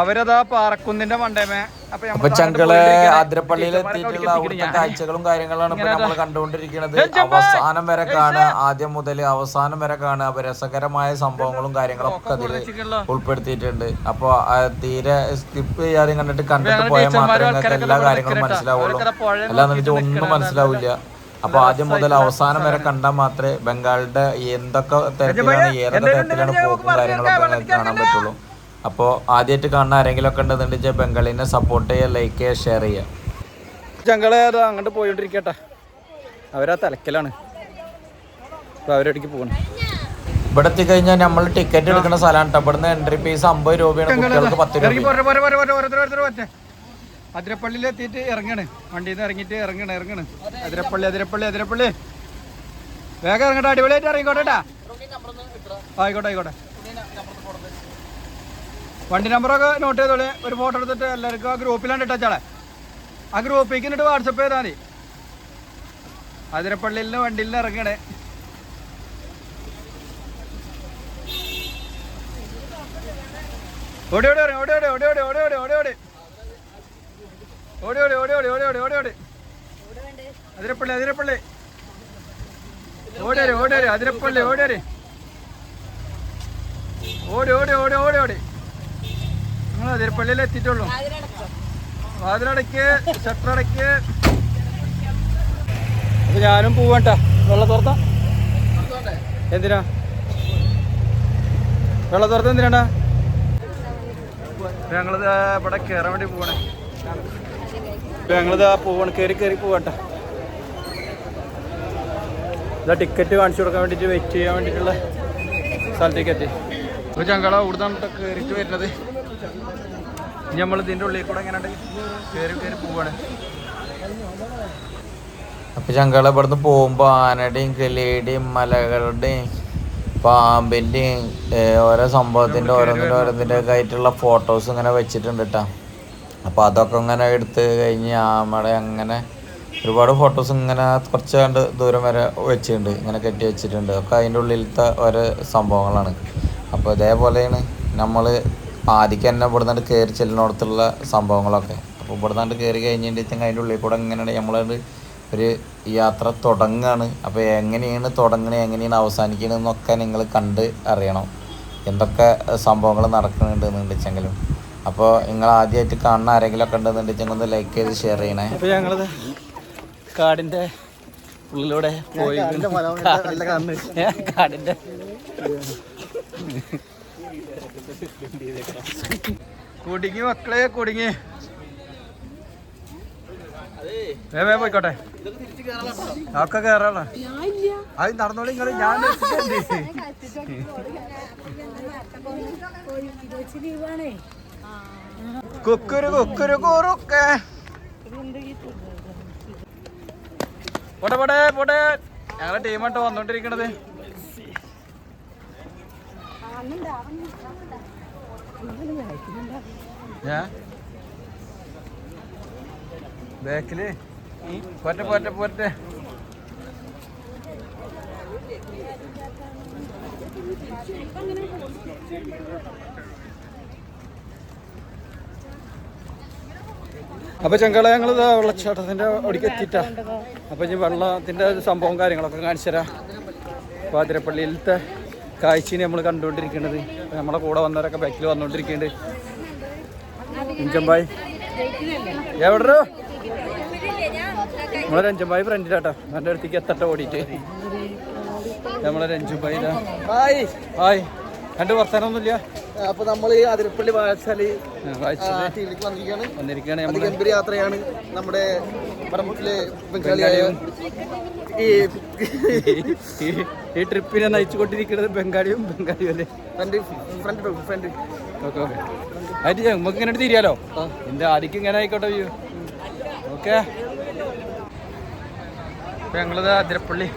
അവരതാ പാറക്കുന്നിന്റെ മണ്ടേമേ. അപ്പൊ ചങ്കൾ ആതിരപ്പള്ളിയിൽ എത്തിയിട്ടുള്ള അവിടുത്തെ കാഴ്ചകളും കാര്യങ്ങളാണ് ഇപ്പൊ നമ്മൾ കണ്ടുകൊണ്ടിരിക്കുന്നത് അവസാനം വരെ കാണുക. ആദ്യം മുതൽ അവസാനം വരെ കാണുക. അപ്പൊ രസകരമായ സംഭവങ്ങളും കാര്യങ്ങളൊക്കെ അതിൽ വെച്ചിട്ടുള്ള ഉൾപ്പെടുത്തിയിട്ടുണ്ട്. അപ്പൊ തീരെ സ്കിപ്പ് ചെയ്യാതെ കണ്ടിട്ട് കണ്ടിട്ട് പോയാൽ മാത്രമേ നിങ്ങൾക്ക് എല്ലാ കാര്യങ്ങളും മനസ്സിലാവുള്ളൂ. അല്ലാന്ന് വെച്ചാൽ ഒന്നും മനസ്സിലാവില്ല. അപ്പൊ ആദ്യം മുതൽ അവസാനം വരെ കണ്ടാൽ മാത്രമേ ബംഗാളിന്റെ എന്തൊക്കെ തരത്തിലാണ് ഏതൊക്കെ തരത്തിലാണ് പോക്കും കാര്യങ്ങളൊക്കെ കാണാൻ പറ്റുള്ളൂ. അപ്പോൾ ആദ്യമായിട്ട് കാണുന്ന ആരെങ്കിലും ഒക്കെ ഉണ്ടെന്നുണ്ടെങ്കിൽ ബംഗാളിനെ സപ്പോർട്ട് ചെയ്യുക ലൈക്ക് ചെയ്യുക ഷെയർ ചെയ്യുക. ഞങ്ങൾ അത് അങ്ങോട്ട് പോയിട്ടിരിക്കട്ടെ അവരാ തലക്കലാണ്. അപ്പൊ അവരടിക്ക് പോകണം ഇവിടെ എത്തിക്കഴിഞ്ഞാൽ നമ്മൾ ടിക്കറ്റ് എടുക്കുന്ന സ്ഥലമാണ് ഇവിടുന്ന് എൻട്രി ഫീസ് അമ്പത് രൂപയാണ് കുട്ടികൾക്ക് പത്ത് രൂപ. അതിരപ്പള്ളിയിൽ എത്തിയിട്ട് ഇറങ്ങണ്. വണ്ടിയിൽ നിന്ന് ഇറങ്ങിയിട്ട് ഇറങ്ങണ് ഇറങ്ങണ്. അതിരപ്പള്ളി അതിരപ്പള്ളി അതിരപ്പള്ളി. വേഗം ഇറങ്ങട്ടെ അടിപൊളിയായിട്ട് ഇറങ്ങിക്കോട്ടെട്ടാ ആയിക്കോട്ടെ ആയിക്കോട്ടെ. വണ്ടി നമ്പറൊക്കെ നോട്ട് ചെയ്തോളെ. ഒരു ഫോട്ടോ എടുത്തിട്ട് എല്ലാവർക്കും ആ ഗ്രൂപ്പിലാണ് ഇട്ടാച്ചാളെ ആ ഗ്രൂപ്പിലേക്ക് എന്നിട്ട് വാട്സപ്പ് ചെയ്താൽ മതി. അതിരപ്പള്ളിയിൽ നിന്ന് വണ്ടിയിൽ നിന്ന് ഇറങ്ങണേ. ഓടി ഓടി ഓടി ഓടി ഓടി ഓടി ഓടി ഓടി ഓടി ഓടി. ഓടി ഓടി ഓടി ഓടി ഓടി ഓടി ഓടി ഓടി. അതിരപ്പള്ളി അതിരപ്പള്ളി. ഓടി ഓടി ഓടി അതിരപ്പള്ളി ഓടി ഓടി ഓടി ഓടി ഓടി ഓടി. നിങ്ങൾ അതിരപ്പള്ളിയിൽ എത്തിയിട്ടുള്ളൂ. വാതിലടയ്ക്ക് ഷട്ടറടയ്ക്ക് അത് ഞാനും പോവണ്ട വെള്ളം തുറത്ത എന്തിനാ? വെള്ളം തുറത്ത എന്തിനാണ്ടാ ഞങ്ങളിത് ഇവിടെ കയറാൻ വേണ്ടി പോവാണ്. ഞങ്ങളിത് പോവാണ്. കയറി കയറി പോവട്ടെ. ഇതാ ടിക്കറ്റ് കാണിച്ചു കൊടുക്കാൻ വേണ്ടിയിട്ട് വെയിറ്റ് ചെയ്യാൻ വേണ്ടിട്ടുള്ള സ്ഥലത്തേക്ക് എത്തി. അപ്പൊ ഞങ്ങൾ അവിടെ നിന്നിട്ട് കയറിയിട്ട് വരുന്നത്. നമ്മൾ ഇതിന്റെ ഉള്ളിൽ കൂടെ എങ്ങനെ കയറി കയറി പോവാണ്. അപ്പൊ ഞങ്ങൾ ഇവിടുന്ന് പോകുമ്പോ ആനയുടെയും കിളിയുടെയും മലകളുടെയും പാമ്പിന്റെയും ഓരോ സംഭവത്തിന്റെ ഓരോന്നിന്റെ ഓരോന്നിന്റെ ഒക്കെ ആയിട്ടുള്ള ഫോട്ടോസ് ഇങ്ങനെ വെച്ചിട്ടുണ്ട് കേട്ടോ അപ്പൊ അതൊക്കെ ഇങ്ങനെ എടുത്ത് കഴിഞ്ഞ് ആമടെ അങ്ങനെ ഒരുപാട് ഫോട്ടോസ് ഇങ്ങനെ കുറച്ച് കണ്ട് ദൂരം വരെ വെച്ചിട്ടുണ്ട്. ഇങ്ങനെ കെട്ടി വെച്ചിട്ടുണ്ട്. ഒക്കെ അതിന്റെ ഉള്ളിലത്തെ ഓരോ സംഭവങ്ങളാണ്. അപ്പോൾ ഇതേപോലെയാണ് നമ്മൾ ആദ്യം തന്നെ ഇവിടെ നിന്ന് കയറി ചെല്ലുന്നിടത്തുള്ള സംഭവങ്ങളൊക്കെ. അപ്പോൾ ഇവിടെ നിന്ന് കയറി കഴിഞ്ഞിട്ടുണ്ടെങ്കിൽ അതിന്റെ ഉള്ളിൽ കൂടെ ഇങ്ങനെയാണ് നമ്മളത് ഒരു യാത്ര തുടങ്ങുകയാണ് അപ്പോൾ എങ്ങനെയാണ് തുടങ്ങണേ എങ്ങനെയാണ് അവസാനിക്കണതെന്നൊക്കെ നിങ്ങൾ കണ്ട് അറിയണം. എന്തൊക്കെ സംഭവങ്ങൾ നടക്കുന്നുണ്ടെന്നുണ്ടെച്ചെങ്കിലും അപ്പോൾ നിങ്ങൾ ആദ്യമായിട്ട് കാണുന്ന ആരെങ്കിലും ഒക്കെ ഉണ്ടെന്നുണ്ടെങ്കിൽ ഒന്ന് ലൈക്ക് ചെയ്ത് ഷെയർ ചെയ്യണേ. അപ്പോൾ ഞങ്ങളിത് കാടിന്റെ ഉള്ളിലൂടെ പോയി. കാടിന്റെ കുടുങ്ങി മക്കളെ കുടുങ്ങി. വേ പോയിക്കോട്ടെ. ഒക്കെ കേറാള അത് നടന്നോളി നിങ്ങൾ ഞാൻ കുക്കുരു കുക്കുരു കുറുക്കെ. പോട്ടെ പോട്ടെ പോട്ടെ. ഞങ്ങളെ ടീമായിട്ട് വന്നോണ്ടിരിക്കണത്. ബാക്കിൽ? പോറ്റെ പോറ്റെ പോറ്റെ അപ്പൊ ചെങ്കള ഞങ്ങൾ വെള്ളച്ചാട്ടത്തിന്റെ അവിടേക്ക് എത്തിയിട്ടാ. അപ്പൊ ഇനി വെള്ളത്തിന്റെ സംഭവം കാര്യങ്ങളൊക്കെ കാണിച്ചു തരാം. അപ്പൊ അതിരപ്പള്ളിയിലത്തെ നമ്മൾ കണ്ടുകൊണ്ടിരിക്കുന്നത്. നമ്മളെ കൂടെ വന്നവരൊക്കെ ബാക്കിൽ വന്നുകൊണ്ടിരിക്കുന്നുണ്ട് ഇഞ്ചമ്പായി എവിടെ നമ്മളെ രഞ്ജമ്പായി ഫ്രണ്ടിലാട്ടോ. എന്റെ അടുത്തേക്ക് എത്തട്ടെ ഓടിയിട്ട്. നമ്മളെ രഞ്ജുബായി ഹായ്. ഹായ്. രണ്ട് വർത്താനൊന്നുമില്ല? അപ്പൊ നമ്മൾ ഈ അതിരപ്പള്ളി വാഴച്ചാൽ ടീമിലേക്ക് വന്നിരിക്കുകയാണ് വന്നിരിക്കുകയാണ് യാത്രയാണ് നമ്മുടെ പറമ്പത്തിലെ ബംഗാളിയായ ഈ ട്രിപ്പിനെ നയിച്ചുകൊണ്ടിരിക്കുന്നത് ബംഗാളിയും ബംഗാളിയും അല്ലേ friend friend friend okay okay. ആയിട്ട് നമുക്ക് ഇങ്ങനെ തിരിയാലോ എന്റെ ആദ്യം ഇങ്ങനെ ആയിക്കോട്ടെ വ്യൂ? ഓക്കെ. ഞങ്ങളത് അതിരപ്പള്ളി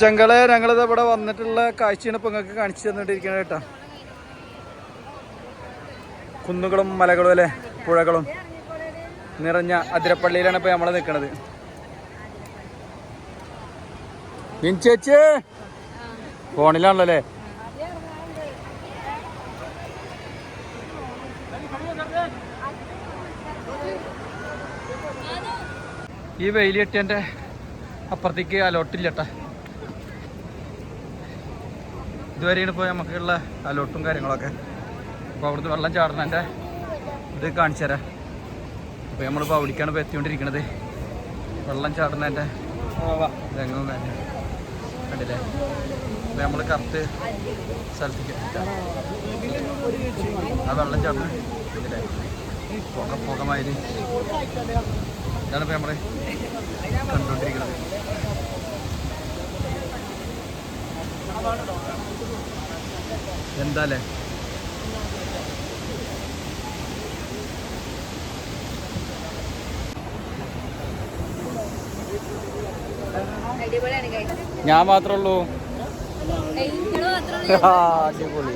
ചെങ്കളെ ഞങ്ങളിത് ഇവിടെ വന്നിട്ടുള്ള കാഴ്ചയാണ് ഇപ്പൊ നിങ്ങൾക്ക് കാണിച്ചു തന്നിട്ടിരിക്കുന്നത് കേട്ടോ. കുന്നുകളും മലകളും അല്ലേ? പുഴകളും നിറഞ്ഞ അതിരപ്പള്ളിയിലാണ് ഇപ്പൊ നമ്മൾ നിൽക്കുന്നത് ഫോണിലാണല്ലോ അല്ലേ? ഈ വെയിൽ കെട്ടിയന്റെ അപ്പുറത്തേക്ക് അലോട്ടില്ല കേട്ടോ ഇതുവരെയാണ് ഇപ്പോൾ നമുക്കുള്ള അലോട്ടും കാര്യങ്ങളൊക്കെ. അപ്പോൾ അവിടുന്ന് വെള്ളം ചാടുന്നതിന്റെ ഇത് കാണിച്ചു തരാം. അപ്പോൾ നമ്മളിപ്പോൾ അവിടേക്കാണ് ഇപ്പോൾ എത്തിക്കൊണ്ടിരിക്കണത്. വെള്ളം ചാടുന്നതിന്റെ രംഗവും കാര്യം കണ്ടില്ലേ? അപ്പോൾ നമ്മൾ കറക്റ്റ് സ്ഥലത്തേക്ക്. ആ വെള്ളം ചാടുന്നത് കണ്ടില്ലേ? പുക പുകമാതിരി ഇതാണ് ഇപ്പോൾ നമ്മൾ കണ്ടുകൊണ്ടിരിക്കുന്നത് എന്താ അല്ലേ ഞാൻ മാത്രമേ ഉള്ളൂ. അടിപൊളി.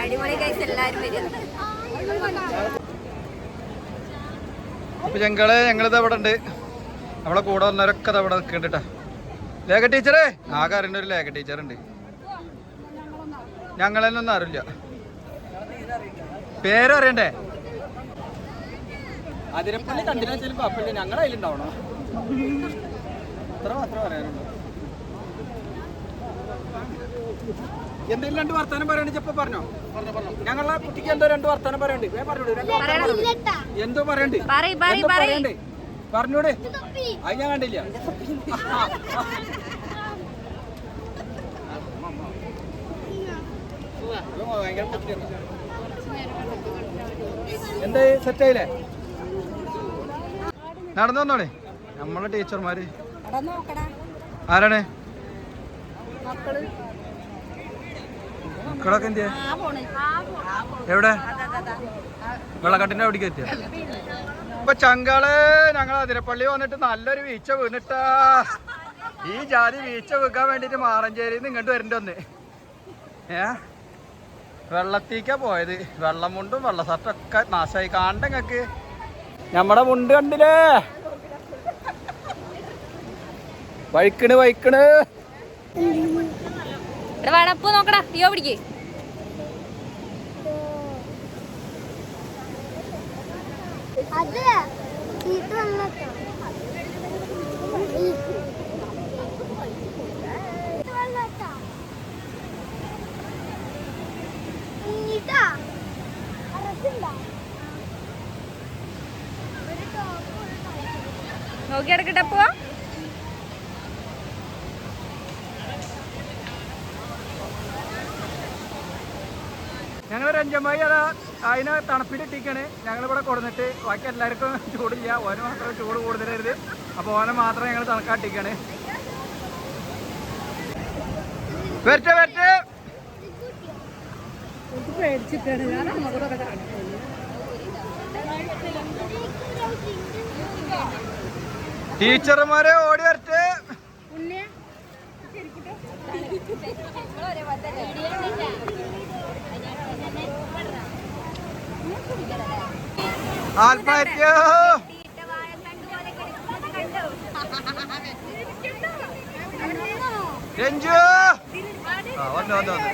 അടിപൊളി കഴിച്ച് എല്ലാരും വരിക അപ്പൊ ഞങ്ങൾ ഞങ്ങളിത് അവിടെ ഉണ്ട് നമ്മളെ കൂടെ വന്നവരൊക്കെ അവിടെ നിൽക്കുന്നുണ്ട് കേട്ടോ ലേഖ ടീച്ചറേ? ആകെ അറിയുന്ന ഒരു ലേഖ ടീച്ചർ ഉണ്ട് ഞങ്ങളെന്നൊന്നും അറിയില്ല. പേരറിയണ്ടേ? അതിരപ്പള്ളി കണ്ടില്ല ഞങ്ങൾ അത്ര മാത്രം പറയാനുള്ളൂ. എന്തെങ്കിലും രണ്ട് വർത്താനം പറയണെങ്കിൽ ഇപ്പൊ പറഞ്ഞോ? ഞങ്ങളെ കുട്ടിക്ക് എന്തോ രണ്ട് വർത്താനം പറയണ്ട്. എന്തോ പറയണ്ട്. പറയ്, പറയ്, പറയ്. പറയണ്ട്. പറഞ്ഞൂടെ. അത് ഞാൻ കണ്ടില്ല. എന്താ സെറ്റായില്ലേ നടന്നു വന്നോളെ. നമ്മളെ ടീച്ചർമാര് ആരാണ്? മക്കളൊക്കെ എന്ത് എവിടെ? വെള്ളക്കെട്ടിന്റെ അവിടേക്ക് എത്തിയ? ഇപ്പൊ ചങ്കൾ ഞങ്ങൾ അതിരപ്പള്ളി വന്നിട്ട് നല്ലൊരു വീഴ്ച വീണിട്ടാ. ഈ ജാതി വീഴ്ച വീക്കാൻ വേണ്ടിട്ട് മാറഞ്ചേരി ഇങ്ങോട്ട് വരണ്ട ഒന്ന് ഏ? വെള്ളത്തേക്കാ പോയത്. വെള്ളം മുണ്ടും വെള്ള ഷർട്ടൊക്കെ നാശമായി. കാണ്ടങ്ങക്ക് നമ്മടെ മുണ്ട് കണ്ടില്ലേ? വഴിക്കണ് വഴിക്കണ്. ഇവിടെ വടപ്പ് നോക്കടാ അയ്യോ പിടിക്ക്. നോക്കിയെടുക്കട്ടെ നോക്കി എടുക്കട്ടെ പോവാ ഞങ്ങളൊരു അത് അതാ അതിനെ തണുപ്പിലിട്ടിക്കാണ് ഞങ്ങളിവിടെ കൊടുന്നിട്ട് ബാക്കി എല്ലാവർക്കും ചൂടില്ല. ഓന മാത്രം ചൂട് കൂടുതലരുത് അപ്പോൾ ഓനെ മാത്രം ഞങ്ങൾ തണുക്കാട്ടിക്കാണ് വരട്ടെ വരട്ടെ. ടീച്ചർമാരെ ഓടി വരട്ടെ. ആത്മഹത്യ രഞ്ജു. ആ വന്നു വന്നു വന്നു.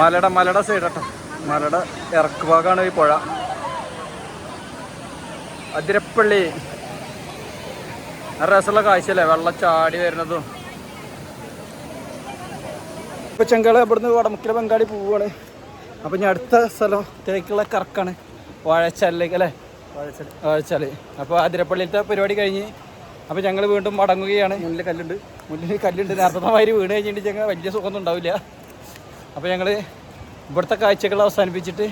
മലയുടെ മലയുടെ സൈഡ് കേട്ടോ മലയുടെ ഈ പുഴ. അതിരപ്പള്ളി. രസമുള്ള കാഴ്ചയല്ലേ? വെള്ളം ചാടി വരുന്നതും. ഇപ്പൊ ചെങ്കള ഇവിടുന്ന് വടമുക്കിലെ ബംഗാളി പോവാണ്. അപ്പൊ ഞാൻ അടുത്ത സ്ഥലത്തേക്കുള്ള കറക്കാണ്. വാഴച്ചാലിലേക്ക് അല്ലേ? വാഴച്ചാൽ വാഴച്ചാൽ. അപ്പോൾ അതിരപ്പള്ളിയിലത്തെ പരിപാടി കഴിഞ്ഞ് അപ്പോൾ ഞങ്ങൾ വീണ്ടും മടങ്ങുകയാണ്. മുന്നിൽ കല്ലുണ്ട്. മുന്നിൽ കല്ലുണ്ട്. നേരത്തെ വീണ് കഴിഞ്ഞിട്ട് ഞങ്ങൾ വലിയ സുഖമൊന്നും ഉണ്ടാവില്ല. അപ്പോൾ ഞങ്ങൾ ഇവിടുത്തെ കാഴ്ചകൾ അവസാനിപ്പിച്ചിട്ട്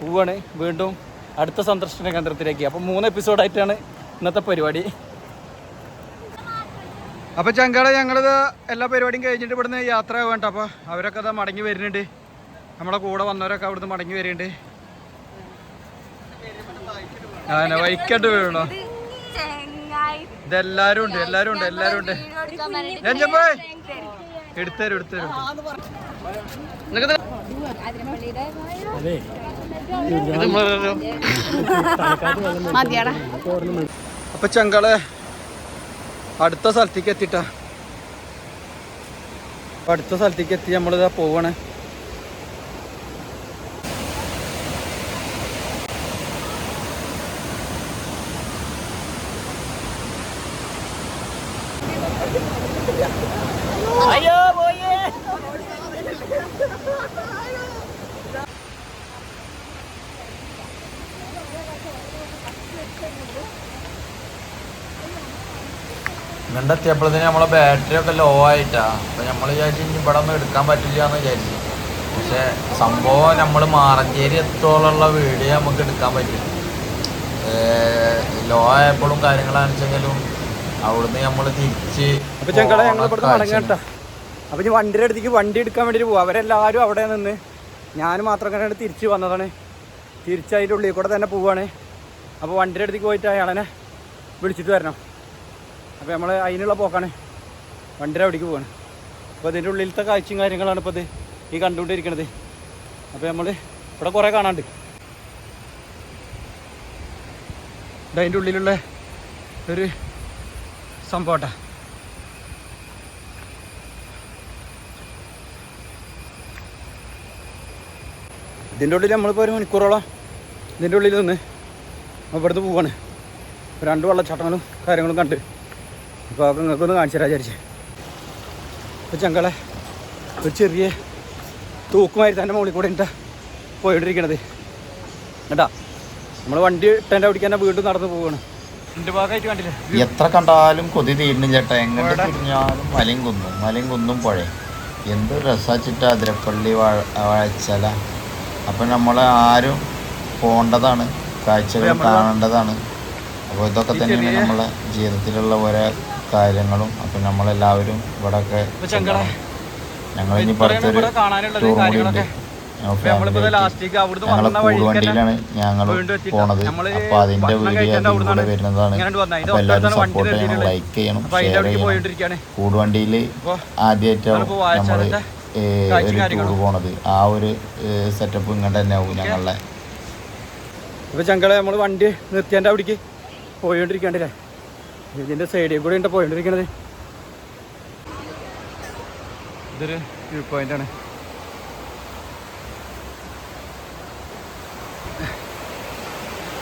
പോവാണ്. വീണ്ടും അടുത്ത സന്ദർശന കേന്ദ്രത്തിലേക്ക്. അപ്പോൾ മൂന്ന് എപ്പിസോഡായിട്ടാണ് ഇന്നത്തെ പരിപാടി. അപ്പോൾ ചങ്കാടെ ഞങ്ങളിത് എല്ലാ പരിപാടിയും കഴിഞ്ഞിട്ട് ഇവിടുന്ന് യാത്ര വേണ്ട അപ്പോൾ അവരൊക്കെ അതാ മടങ്ങി വരുന്നുണ്ട്. നമ്മളെ കൂടെ വന്നവരൊക്കെ അവിടുന്ന് മടങ്ങി വരുന്നുണ്ട്. ആ വൈക്കട്ട് വീഴണോ ഇതെല്ലാരും ഉണ്ട് എല്ലാരും ഉണ്ട് എല്ലാരും ഉണ്ട്. രഞ്ജൻ എടുത്തരും എടുത്തരും അപ്പൊ ചങ്കളെ അടുത്ത സ്ഥലത്തേക്ക് എത്തിട്ട. അടുത്ത സ്ഥലത്തേക്ക് എത്തി നമ്മളിതാ പോവാണ്. ഇങ്ങോട്ട് എത്തിയപ്പോഴത്തേന് നമ്മളെ ബാറ്ററി ഒക്കെ ലോ ആയിട്ടാ. അപ്പൊ നമ്മൾ വിചാരിച്ചു ഇനി ഇവിടെ ഒന്നും എടുക്കാൻ പറ്റില്ല എന്ന് വിചാരിച്ചു. പക്ഷെ സംഭവം നമ്മൾ മാറഞ്ചേരി എത്തോളുള്ള വീഡിയോ നമുക്ക് എടുക്കാൻ പറ്റില്ല ലോ ആയപ്പോഴും കാര്യങ്ങളാണെച്ചെങ്കിലും അവിടുന്ന് നമ്മൾ തിരിച്ച് അപ്പൊ ഞാൻ വണ്ടിയുടെ അടുത്തേക്ക് വണ്ടി എടുക്കാൻ വേണ്ടി പോകും അവരെല്ലാവരും അവിടെ നിന്ന് ഞാൻ മാത്രം കണ്ടിട്ട് തിരിച്ച് വന്നതാണ്. തിരിച്ചതിന്റെ ഉള്ളിൽ കൂടെ തന്നെ പോവാണ്. അപ്പോൾ വണ്ടിയുടെ അടുത്തേക്ക് പോയിട്ട് അയാളെ വിളിച്ചിട്ട് വരണം. അപ്പോൾ നമ്മൾ അതിനുള്ള പോക്കാണ്. വണ്ടിയുടെ അവിടേക്ക് പോവാണ്. അപ്പോൾ അതിന്റെ ഉള്ളിലത്തെ കാഴ്ചയും കാര്യങ്ങളാണ് ഇപ്പോൾ ഇത് ഈ കണ്ടുകൊണ്ടിരിക്കണത്. അപ്പോൾ നമ്മൾ ഇവിടെ കുറേ കാണാണ്ട് അതിന്റെ ഉള്ളിലുള്ള ഒരു സംഭവട്ടാ ഇതിന്റെ ഉള്ളിൽ നമ്മളിപ്പോൾ ഒരു മണിക്കൂറോളം ഇതിന്റെ ഉള്ളിൽ നിന്ന് ഇവിടുന്ന് പോവാണ്. രണ്ട് വെള്ളച്ചാട്ടങ്ങളും കാര്യങ്ങളും കണ്ട്. അപ്പോൾ അതൊക്കെ നിങ്ങൾക്കൊന്ന് കാണിച്ചു തരാം വിചാരിച്ച് ചങ്കളെ ഒരു ചെറിയ തൂക്കുമായി തന്നെ മുകളിൽ കൂടെ ഇട്ടാ പോയിട്ടിരിക്കണത് കേട്ടാ നമ്മൾ വണ്ടി ഇട്ടേണ്ട അവിടേക്ക് തന്നെ വീണ്ടും നടന്നു പോവാണ്. എത്ര കണ്ടാലും കൊതി തീരുന്നില്ല ചേട്ടാ എങ്ങനെ തിരിഞ്ഞാലും മലയും കുന്നും മലയും കുന്നും പുഴ. എന്ത് രസാച്ചിട്ട് അതിരപ്പള്ളി വാഴ വാഴച്ചല. അപ്പം നമ്മൾ ആരും പോണ്ടതാണ്. കാഴ്ചകൾ കാണേണ്ടതാണ്. അപ്പോൾ ഇതൊക്കെ തന്നെയാണ് നമ്മളെ ജീവിതത്തിലുള്ള ഓരോ കാര്യങ്ങളും അപ്പം നമ്മളെല്ലാവരും ഇവിടെയൊക്കെ ഞങ്ങൾ ഇനി പുറത്തൊരു ടൂർ കൂടി ഉണ്ട് വഴിക്ക് കൂടുവണ്ടിയിലാണ് ഞങ്ങൾ പോണത്. അപ്പൊ അതിന്റെ വീഡിയോ അവിടുന്നാണ് കൂടെ വരുന്നതാണ് വന്നത്. എല്ലാവരും സപ്പോർട്ട് ചെയ്യണം ലൈക്ക് ചെയ്യണം ഷെയർ ചെയ്യണം. കൂടുവണ്ടിയിൽ ആദ്യമായിട്ടാണ് നമ്മൾ ഒരു ടൂർ പോണത്. ആ ഒരു സെറ്റപ്പ് ഇങ്ങോട്ട് തന്നെ ആവും ഞങ്ങളുടെ ഇപ്പൊ ചങ്കളെ നമ്മൾ വണ്ടി നിർത്തിയാന്റെ അവിടേക്ക് പോയിക്കൊണ്ടിരിക്കണ്ടല്ലേ ഇതിന്റെ സൈഡിൽ കൂടെ ഉണ്ട് പോയിക്കൊണ്ടിരിക്കണത്. ഇതൊരു വ്യൂ പോയിന്റ് ആണ്.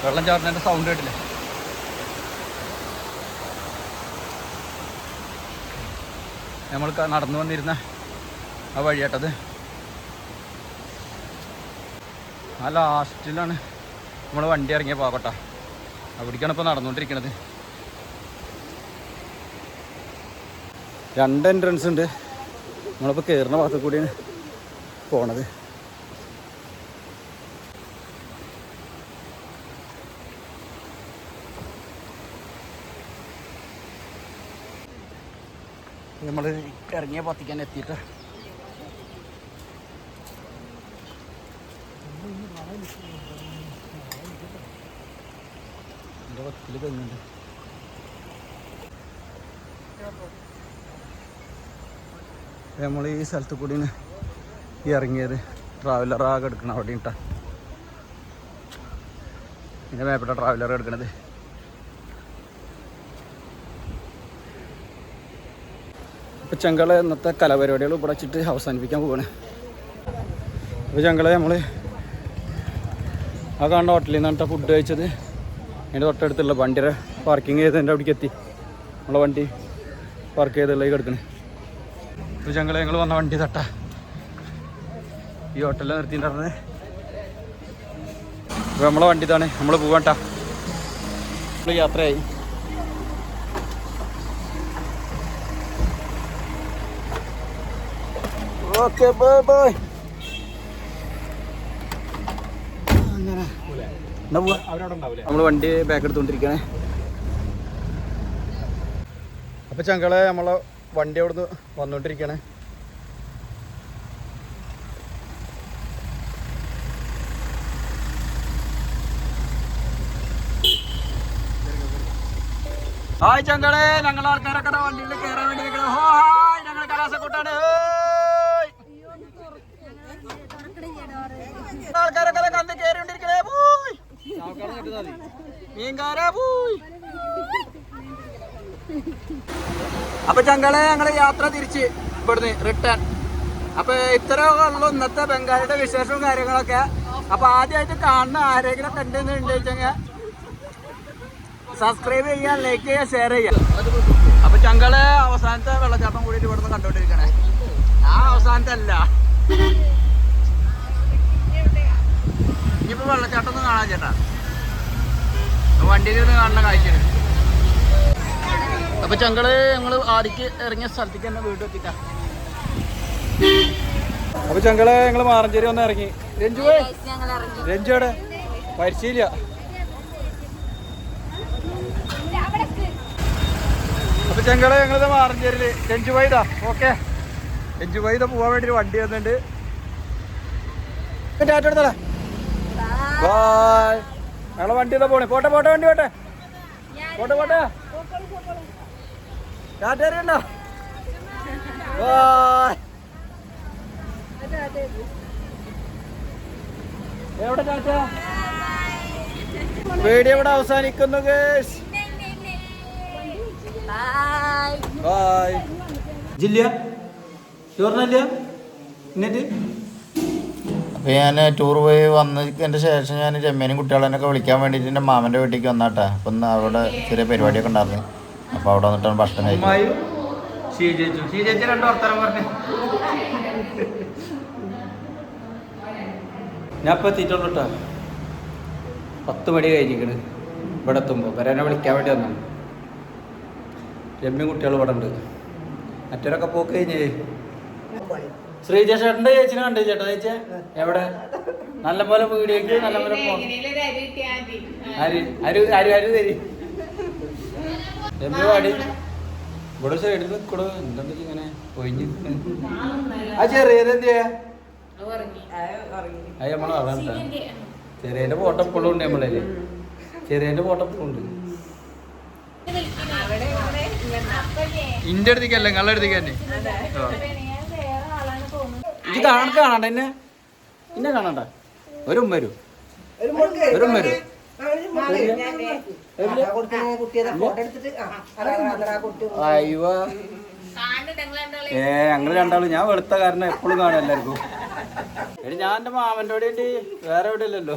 വെള്ളം ചാടുന്നതിന്റെ സൗണ്ട് കേട്ടില്ലേ? നമ്മൾ നടന്നു വന്നിരുന്ന ആ വഴിയാട്ടത്. ആ ലാസ്റ്റിലാണ് നമ്മൾ വണ്ടി ഇറങ്ങിയ പാകട്ട അവിടേക്കാണ് ഇപ്പോൾ നടന്നുകൊണ്ടിരിക്കണത്. രണ്ട് എൻട്രൻസ് ഉണ്ട്. നമ്മളിപ്പോൾ കയറുന്ന ഭാഗത്ത് കൂടിയാണ് പോണത്. നമ്മൾ ഇറങ്ങിയ പത്തിക്കാൻ എത്തിയിട്ട്. എന്റെ പത്തിൽ തെങ്ങുണ്ട് നമ്മൾ ഈ സ്ഥലത്ത് കൂടി ഇറങ്ങിയത്. ട്രാവലർ ആകെ എടുക്കണം അവിടെ ഇട്ടാ പിന്നെ മേപ്പെട്ട ട്രാവലർ എടുക്കണത്. ഇപ്പം ചങ്കള ഇന്നത്തെ കലാപരിപാടികൾ ഇവിടെ വെച്ചിട്ട് അവസാനിപ്പിക്കാൻ പോവാണ്. അപ്പോൾ ചങ്കളെ നമ്മൾ ആ കാണുന്ന ഹോട്ടലിൽ നിന്നാണ് ഫുഡ് കഴിച്ചത്. അതിന്റെ തൊട്ടടുത്തുള്ള വണ്ടിയുടെ പാർക്കിംഗ് ചെയ്തതിന്റെ അവിടേക്ക് എത്തി. നമ്മളെ വണ്ടി പാർക്ക് ചെയ്തുള്ള കിടക്കണേ. ഞങ്ങൾ ഞങ്ങൾ വന്ന വണ്ടി തട്ട. ഈ ഹോട്ടലിൽ നിർത്തിയിട്ടുണ്ടായിരുന്നത് ഇപ്പോൾ നമ്മളെ വണ്ടി ഇതാണ് നമ്മൾ പോവാട്ടാ. നമ്മൾ യാത്രയായി. Okay bye bye. അങ്ങനെ. നമ്മൾ വണ്ടി ബാക്ക് എടുത്തുകൊണ്ടിരിക്കണേ അപ്പൊ ചങ്കളെ നമ്മളെ വണ്ടി അവിടുന്ന് വന്നോണ്ടിരിക്കണേ. ഹായ് ചങ്കടേ ഞങ്ങൾ ആൾക്കാരൊക്കെ വണ്ടിയിൽ കയറാൻ വേണ്ടി നിൽക്കണം ഹായ് ഞങ്ങൾ കലാസക്കൂട്ടാണ്. ആൾക്കാരൊക്കെ കണ്ട് കയറിക്കൊണ്ടിരിക്കണേ പോയി മീൻകാരാ പോയി അപ്പൊ ചങ്കളെ ഞങ്ങൾ യാത്ര തിരിച്ച് ഇവിടുന്ന് റിട്ടേൺ അപ്പൊ ഇത്ര ഉള്ളു ഇന്നത്തെ ബംഗാളിയുടെ വിശേഷവും കാര്യങ്ങളൊക്കെ. അപ്പൊ ആദ്യമായിട്ട് കാണുന്ന ആരെങ്കിലും കണ്ടെന്ന് ഉണ്ടെങ്കിൽ സബ്സ്ക്രൈബ് ചെയ്യുക ലൈക്ക് ചെയ്യുക ഷെയർ ചെയ്യുക. അപ്പൊ ചങ്കൾ അവസാനത്തെ വെള്ളച്ചാട്ടം കൂടിയിട്ട് ഇവിടുന്ന് കണ്ടോണ്ടിരിക്കണേ ആ അവസാനത്തെ അല്ല. ഇനിയിപ്പോ വെള്ളച്ചാട്ടം ഒന്നും കാണാൻ ചേട്ടാ. വണ്ടിയിൽ നിന്ന് കാണുന്ന കാഴ്ചയാണ്. അപ്പൊ ഞങ്ങൾ ഞങ്ങൾ ആടിക്ക് ഇറങ്ങിയ സ്ഥലത്തേക്ക് തന്നെ വീട് എത്തിക്കാം. അപ്പൊ ഞങ്ങൾ ഞങ്ങൾ മാറഞ്ചേരി ഒന്ന് ഇറങ്ങി. രഞ്ജു രഞ്ജുടെ പരിശീല അപ്പൊ ഞങ്ങൾ ഞങ്ങളിത് മാറഞ്ചേരിയിൽ. രഞ്ജു വൈദാ ഓക്കെ. രഞ്ജു വൈദ പോവാൻ വേണ്ടി ഒരു വണ്ടി വന്നിട്ടുണ്ട്. ടാറ്റ ബായ് ഞങ്ങളെ വണ്ടി ഇതാ പോണേ. പോട്ടെ പോട്ടെ വണ്ടി പോട്ടെ. പോട്ടെ പോട്ടെ. ബായ് എവിടെ ടാറ്റ വീഡിയോ ഇവിടെ അവസാനിക്കുന്നു ഗേസ് ബായ് ജില്ല ചോറിനില്ല എന്നിട്ട് അപ്പോൾ ഞാൻ ടൂർ പോയി വന്നതിന് ശേഷം ഞാൻ ചെമ്മേനും കുട്ടികളെന്നൊക്കെ വിളിക്കാൻ വേണ്ടിയിട്ട് എന്റെ മാമന്റെ വീട്ടിലേക്ക് വന്നാട്ടാ. അപ്പം ഇന്ന് അവിടെ ചെറിയ പരിപാടിയൊക്കെ ഉണ്ടായിരുന്നു. അപ്പോൾ അവിടെ വന്നിട്ടാണ് ഭക്ഷണം കഴിക്കുന്നത് ഞാൻ ഇപ്പൊ എത്തിയിട്ടുള്ളൂ കേട്ടോ പത്ത് മണി കഴിഞ്ഞിരിക്കണ്. ഇവിടെ എത്തുമ്പോൾ വരാനെ വിളിക്കാൻ വേണ്ടി വന്നു. രമ്യ കുട്ടികൾ ഇവിടെ ഉണ്ട്. മറ്റവരൊക്കെ പോക്ക് കഴിഞ്ഞേ ശ്രീജ ചേട്ടന്റെ ചേച്ചിനെ കണ്ടു ചേട്ടാ ചേച്ചി. എവിടെ? നല്ല പോലെ വീഡിയോക്ക് നല്ല പോലെ പോ അരി അരി തരി. പാടി? ഇവിടെ സൈഡിൽ നിൽക്കണോ എന്താ ഇങ്ങനെ ഒഴിഞ്ഞ് ആ ചെറിയത് എന്തിയാ? അത് നമ്മളെ അവിടെ ചെറിയന്റെ ഫോട്ടോ എപ്പോഴും ഉണ്ട് നമ്മളെ ചെറിയന്റെ ഫോട്ടോ എപ്പോഴും ഉണ്ട്. ഇന്റെ അടുത്തേക്കല്ല നിങ്ങളുടെ അടുത്തേക്ക് തന്നെ. ഇത് കാണാൻ കാണണ്ട എന്നെ. എന്നെ കാണണ്ട. ഒരു ഉമ്മ വരും ഒരു ഏ ഞങ്ങൾ രണ്ടാളും ഞാൻ വെളുത്ത കാരണം എപ്പോഴും കാണും എല്ലാവർക്കും. ഞാൻ എന്റെ മാമന്റെ അവിടെ വേറെ എവിടെ ഇല്ലല്ലോ.